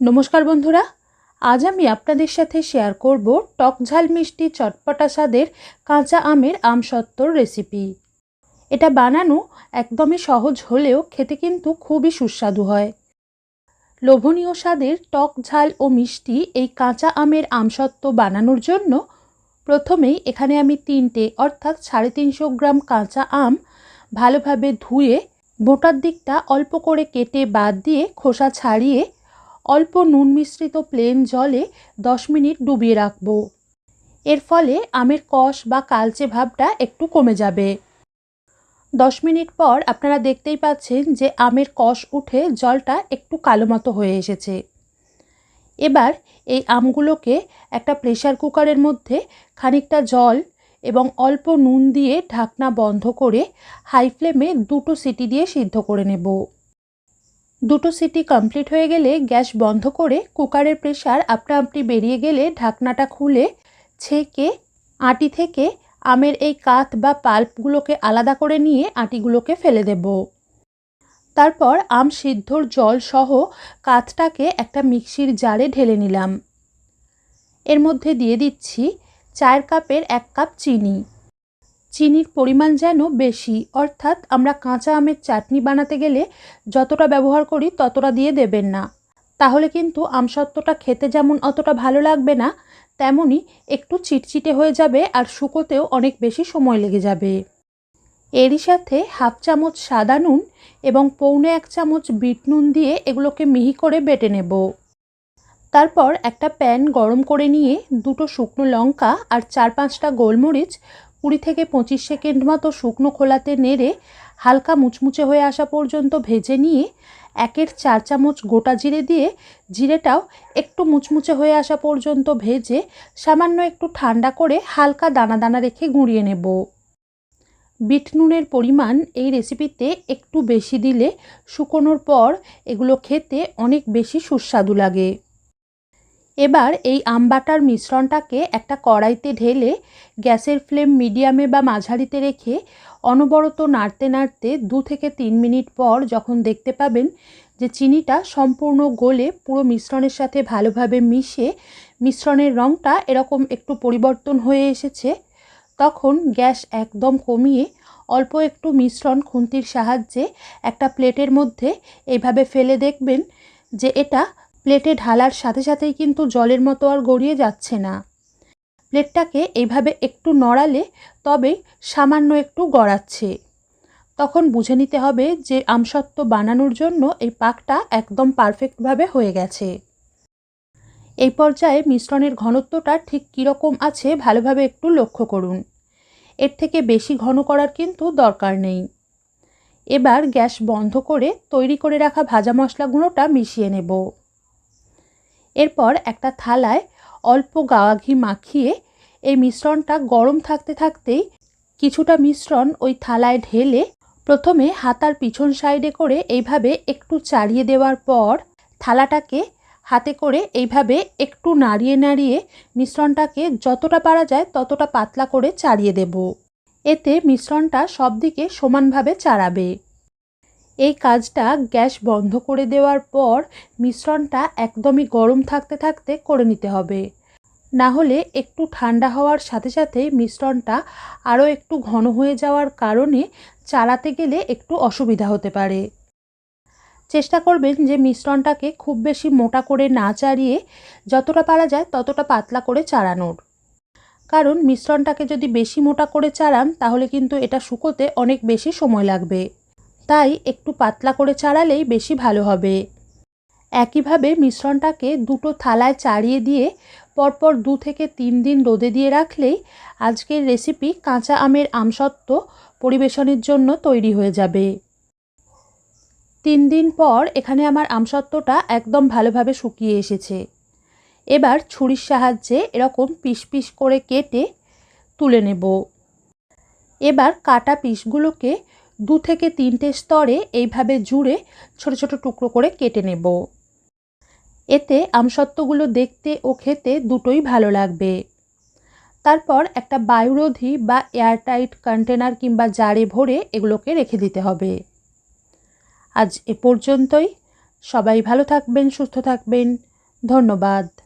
নমস্কার বন্ধুরা, আজ আমি আপনাদের সাথে শেয়ার করব টক ঝাল মিষ্টি চটপটা স্বাদের কাঁচা আমের আমসত্ত্বর রেসিপি এটা বানানো একদমই সহজ হলেও খেতে কিন্তু খুবই সুস্বাদু হয়। লোভনীয় স্বাদের টক ঝাল ও মিষ্টি এই কাঁচা আমের আমসত্ত্ব বানানোর জন্য প্রথমেই এখানে আমি তিনটে অর্থাৎ সাড়ে তিনশো গ্রাম কাঁচা আম ভালোভাবে ধুয়ে বোটার দিকটা অল্প করে কেটে বাদ দিয়ে খোসা ছাড়িয়ে অল্প নুন মিশ্রিত প্লেন জলে দশ মিনিট ডুবিয়ে রাখব। এর ফলে আমের কষ বা কালচে ভাবটা একটু কমে যাবে। দশ মিনিট পর আপনারা দেখতেই পাচ্ছেন যে আমের কষ উঠে জলটা একটু কালো মতো হয়ে এসেছে। এবার এই আমগুলোকে একটা প্রেশার কুকারের মধ্যে খানিকটা জল এবং অল্প নুন দিয়ে ঢাকনা বন্ধ করে হাই ফ্লেমে দুটো সিটি দিয়ে সিদ্ধ করে নেব। দুটো সিটি কমপ্লিট হয়ে গেলে গ্যাস বন্ধ করে কুকারের প্রেশার আপনা আপনি বেরিয়ে গেলে ঢাকনাটা খুলে ছেঁকে আটি থেকে আমের এই কাঠ বা পাল্পগুলোকে আলাদা করে নিয়ে আটিগুলোকে ফেলে দেব। তারপর আম সিদ্ধর জল সহ কাঠটাকে একটা মিক্সির জারে ঢেলে নিলাম। এর মধ্যে দিয়ে দিচ্ছি চায়ের কাপের এক কাপ চিনি। চিনির পরিমাণ যেন বেশি, অর্থাৎ আমরা কাঁচা আমের চাটনি বানাতে গেলে যতটা ব্যবহার করি ততটা দিয়ে দেবেন না। তাহলে কিন্তু আমসত্ত্বটা খেতে যেমন অতটা ভালো লাগবে না তেমনই একটু চিটচিটে হয়ে যাবে আর শুকোতেও অনেক বেশি সময় লেগে যাবে। এরই সাথে হাফ চামচ সাদা নুন এবং পৌনে এক চামচ বিট নুন দিয়ে এগুলোকে মিহি করে বেটে নেব। তারপর একটা প্যান গরম করে নিয়ে দুটো শুকনো লঙ্কা আর চার পাঁচটা গোলমরিচ কুড়ি থেকে পঁচিশ সেকেন্ড মতো শুকনো খোলাতে নেড়ে হালকা মুচমুচে হয়ে আসা পর্যন্ত ভেজে নিয়ে একের চার চামচ গোটা জিরে দিয়ে জিরেটাও একটু মুচমুচে হয়ে আসা পর্যন্ত ভেজে সামান্য একটু ঠান্ডা করে হালকা দানা দানা রেখে গুঁড়িয়ে নেব। বিট নুনের পরিমাণ এই রেসিপিতে একটু বেশি দিলে শুকোনোর পর এগুলো খেতে অনেক বেশি সুস্বাদু লাগে। এবার এই আম বাটার মিশ্রণটাকে একটা কড়াইতে ঢেলে গ্যাসের ফ্লেম মিডিয়ামে বা মাঝারিতে রেখে অনবরত নাড়তে নাড়তে দু থেকে তিন মিনিট পর যখন দেখতে পাবেন যে চিনিটা সম্পূর্ণ গলে পুরো মিশ্রণের সাথে ভালোভাবে মিশে মিশ্রণের রঙটা এরকম একটু পরিবর্তন হয়ে এসেছে, তখন গ্যাস একদম কমিয়ে অল্প একটু মিশ্রণ খুন্তির সাহায্যে একটা প্লেটের মধ্যে এইভাবে ফেলে দেখবেন যে এটা প্লেটে ঢালার সাথে সাথেই কিন্তু জলের মতো আর গড়িয়ে যাচ্ছে না। প্লেটটাকে এইভাবে একটু নড়ালে তবে সামান্য একটু গড়াচ্ছে। তখন বুঝে নিতে হবে যে আমসত্ত্ব বানানোর জন্য এই পাকটা একদম পারফেক্টভাবে হয়ে গেছে। এই পর্যায়ে মিশ্রণের ঘনত্বটা ঠিক কীরকম আছে ভালোভাবে একটু লক্ষ্য করুন। এর থেকে বেশি ঘন করার কিন্তু দরকার নেই। এবার গ্যাস বন্ধ করে তৈরি করে রাখা ভাজা মশলাগুলোটা মিশিয়ে নেব। এরপর একটা থালায় অল্প গাওয়া ঘি মাখিয়ে এই মিশ্রণটা গরম থাকতে থাকতেই কিছুটা মিশ্রণ ওই থালায় ঢেলে প্রথমে হাতার পিছন সাইডে করে এইভাবে একটু চাড়িয়ে দেওয়ার পর থালাটাকে হাতে করে এইভাবে একটু নাড়িয়ে নাড়িয়ে মিশ্রণটাকে যতটা পারা যায় ততটা পাতলা করে চাড়িয়ে দেব। এতে মিশ্রণটা সব দিকে সমানভাবে চাড়াবে। এই কাজটা গ্যাস বন্ধ করে দেওয়ার পর মিশ্রণটা একদমই গরম থাকতে থাকতে করে নিতে হবে। না হলে একটু ঠান্ডা হওয়ার সাথে সাথে মিশ্রণটা আরও একটু ঘন হয়ে যাওয়ার কারণে চালাতে গেলে একটু অসুবিধা হতে পারে। চেষ্টা করবেন যে মিশ্রণটাকে খুব বেশি মোটা করে না চাড়িয়ে যতটা পারা যায় ততটা পাতলা করে চাড়ানোর। কারণ মিশ্রণটাকে যদি বেশি মোটা করে চাড়ান তাহলে কিন্তু এটা শুকোতে অনেক বেশি সময় লাগবে। তাই একটু পাতলা করে চাড়ালেই বেশি ভালো হবে। একইভাবে মিশ্রণটাকে দুটো থালায় চাড়িয়ে দিয়ে পরপর দু থেকে তিন দিন রোদে দিয়ে রাখলেই আজকের রেসিপি কাঁচা আমের আমসত্ত্ব পরিবেশনের জন্য তৈরি হয়ে যাবে। তিন দিন পর এখানে আমার আমসত্ত্বটা একদম ভালোভাবে শুকিয়ে এসেছে। এবার ছুরির সাহায্যে এরকম পিস পিস করে কেটে তুলে নেব। এবার কাটা পিসগুলোকে দু থেকে তিনটে স্তরে এইভাবে জুড়ে ছোট ছোট টুকরো করে কেটে নেব। এতে আমসত্ত্বগুলো দেখতে ও খেতে দুটোই ভালো লাগবে। তারপর একটা বায়ুরোধী বা এয়ারটাইট কন্টেনার কিংবা জারে ভরে এগুলোকে রেখে দিতে হবে। আজ এ পর্যন্তই। সবাই ভালো থাকবেন, সুস্থ থাকবেন। ধন্যবাদ।